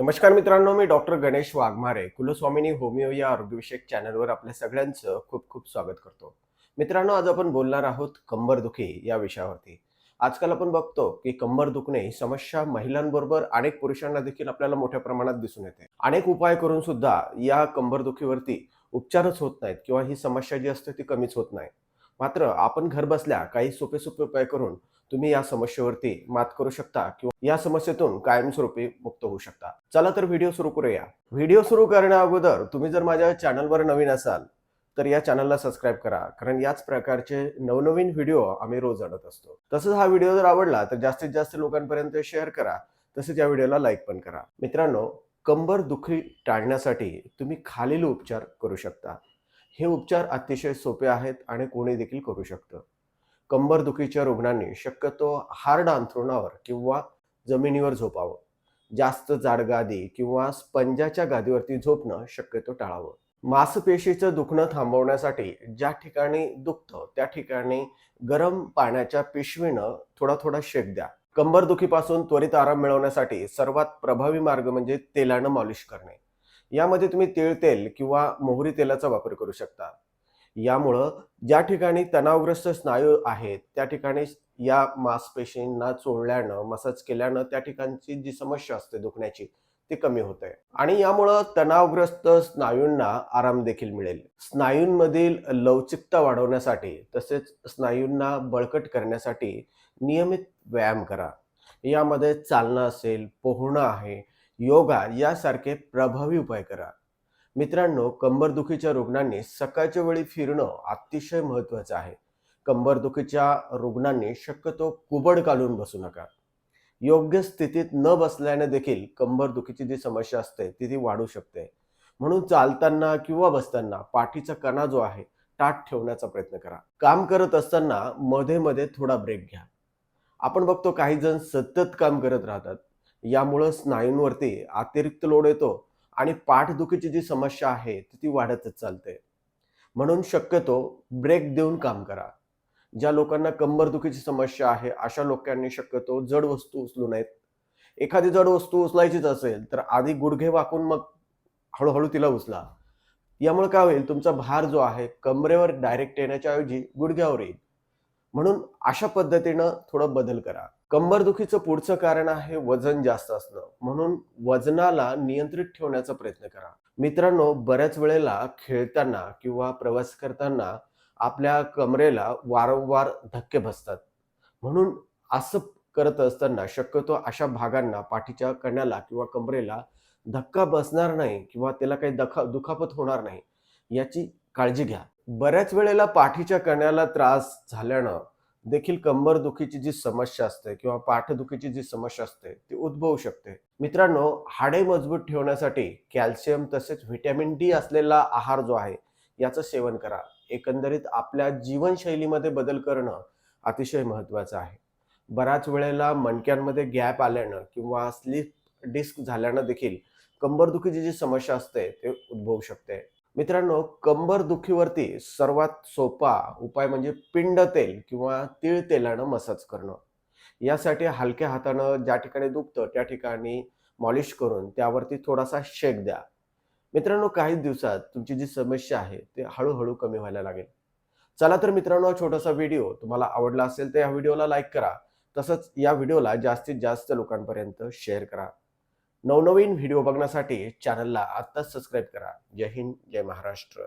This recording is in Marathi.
नमस्कार मित्रांनो मी डॉक्टर गणेश वाघमारे. कुलस्वामिनी होमिओ या आरोग्यविषयक चॅनलवर आपल्या सगळ्यांचं खूप खूप स्वागत करतो. मित्रांनो आज आपण बोलणार आहोत कंबरदुखी या विषयावरती. आजकाल आपण बघतो की कंबर दुखणे ही समस्या महिलांबरोबर अनेक पुरुषांना देखील आपल्याला मोठ्या प्रमाणात दिसून येते. अनेक उपाय करून सुद्धा या कंबरदुखीवरती उपचारच होत नाहीत किंवा ही समस्या जी असते ती कमीच होत नाही. मात्र आपण घर बसल्या काही सोपे सोपे उपाय करून तुम्ही या समस्येवरती मात करू शकता किंवा या समस्येतून कायमस्वरूपी मुक्त होऊ शकता. चला तर व्हिडिओ सुरू करूया. व्हिडिओ सुरू करण्या अगोदर तुम्ही जर माझ्या चॅनलवर नवीन असाल तर या चॅनलला सबस्क्राईब करा. कारण याच प्रकारचे नवनवीन व्हिडिओ आम्ही रोज आणत असतो. तसंच हा व्हिडिओ जर आवडला तर जास्तीत जास्त लोकांपर्यंत शेअर करा. तसेच या व्हिडिओला लाईक पण करा. मित्रांनो कंबर दुखी टाळण्यासाठी तुम्ही खालील उपचार करू शकता. हे उपचार अतिशय सोपे आहेत आणि कोणी देखील करू शकतं. कंबरदुखीच्या रुग्णांनी शक्यतो हार्ड अंथरुणावर किंवा जमिनीवर झोपावं. जास्त जाड गादी किंवा स्पंजाच्या गादीवरती झोपणं शक्यतो टाळावं. मांसपेशीचं दुखणं थांबवण्यासाठी ज्या ठिकाणी दुखतं त्या ठिकाणी गरम पाण्याच्या पिशवीनं थोडा थोडा शेक द्या. कंबरदुखीपासून त्वरित आराम मिळवण्यासाठी सर्वात प्रभावी मार्ग म्हणजे तेलानं मॉलिश करणे. यामध्ये तुम्ही तिळ तेल किंवा मोहरी तेलाचा वापर करू शकता. यामुळं ज्या ठिकाणी तणावग्रस्त स्नायू आहेत त्या ठिकाणी या मांसपेशींना चोळल्यानं मसाज केल्यानं त्या ठिकाणची जी समस्या असते दुखण्याची ती कमी होते. आणि यामुळं तणावग्रस्त स्नायूंना आराम देखील मिळेल. स्नायूंमधील लवचिकता वाढवण्यासाठी तसेच स्नायूंना बळकट करण्यासाठी नियमित व्यायाम करा. यामध्ये चालणं असेल पोहणं आहे योगा यासारखे प्रभावी उपाय करा. मित्रांनो कंबरदुखीच्या रुग्णांनी सकाळच्या वेळी फिरणं अतिशय महत्वाचं आहे. कंबरदुखीच्या रुग्णांनी शक्यतो कुबड काढून बसू नका. योग्य स्थितीत न बसल्याने देखील कंबरदुखीची जी समस्या असते ती ती वाढू शकते. म्हणून चालताना किंवा बसताना पाठीचा कणा जो आहे ताट ठेवण्याचा प्रयत्न करा. काम करत असताना मध्ये मध्ये थोडा ब्रेक घ्या. आपण बघतो काही जण सतत काम करत राहतात. यामुळं स्नायूंवरती अतिरिक्त लोड येतो आणि पाठदुखीची जी समस्या आहे ती वाढतच चालते. म्हणून शक्यतो ब्रेक देऊन काम करा. ज्या लोकांना कंबरदुखीची समस्या आहे अशा लोकांनी शक्यतो जड वस्तू उचलू नयेत. एखादी जड वस्तू उचलायचीच असेल तर आधी गुडघे वाकून मग हळूहळू तिला उचला. यामुळे काय होईल तुमचा भार जो आहे कमरेवर डायरेक्ट येण्याच्या ऐवजी गुडघ्यावर येईल. म्हणून अशा पद्धतीनं थोडं बदल करा. कंबरदुखीचं पुढचं कारण आहे वजन जास्त असणं. म्हणून वजनाला नियंत्रित ठेवण्याचा प्रयत्न करा. मित्रांनो बऱ्याच वेळेला खेळताना किंवा प्रवास करताना आपल्या कमरेला वारंवार धक्के बसतात. म्हणून असं करत असताना शक्यतो अशा भागांना पाठीच्या कण्याला किंवा कमरेला धक्का बसणार नाही किंवा त्याला काही दखा दुखापत होणार नाही याची काळजी घ्या. बऱ्याच वेळेला पाठीच्या कण्याला त्रास झाल्यानं देखील कंबरदुखीची जी समस्या असते किंवा पाठदुखीची जी समस्या असते ती उद्भवू शकते. मित्रांनो हाडे मजबूत ठेवण्यासाठी कॅल्शियम तसेच व्हिटॅमिन डी असलेला आहार जो आहे याचं सेवन करा. एकंदरीत आपल्या जीवनशैलीमध्ये बदल करणं अतिशय महत्त्वाचं आहे. बऱ्याच वेळेला मणक्यांमध्ये गॅप आल्यानं किंवा स्लिप डिस्क झाल्यानं देखील कंबरदुखीची जी समस्या असते ते उद्भवू शकते. मित्रांनो कंबर दुखीवरती सर्वात सोपा उपाय म्हणजे पिंड तेल किंवा तीळ तेलानं मसाज करणं. यासाठी हलक्या हातानं ज्या ठिकाणी दुखतं त्या ठिकाणी मॉलिश करून त्यावरती थोडासा शेक द्या. मित्रांनो काही दिवसात तुमची जी समस्या आहे ते हळूहळू कमी व्हायला लागेल. चला तर मित्रांनो हा छोटासा व्हिडिओ तुम्हाला आवडला असेल तर या व्हिडिओला लाईक करा. तसंच या व्हिडिओला जास्तीत जास्त लोकांपर्यंत शेअर करा. नवनवीन व्हिडिओ बघण्यासाठी चॅनलला आत्ताच सबस्क्राईब करा. जय हिंद जय महाराष्ट्र.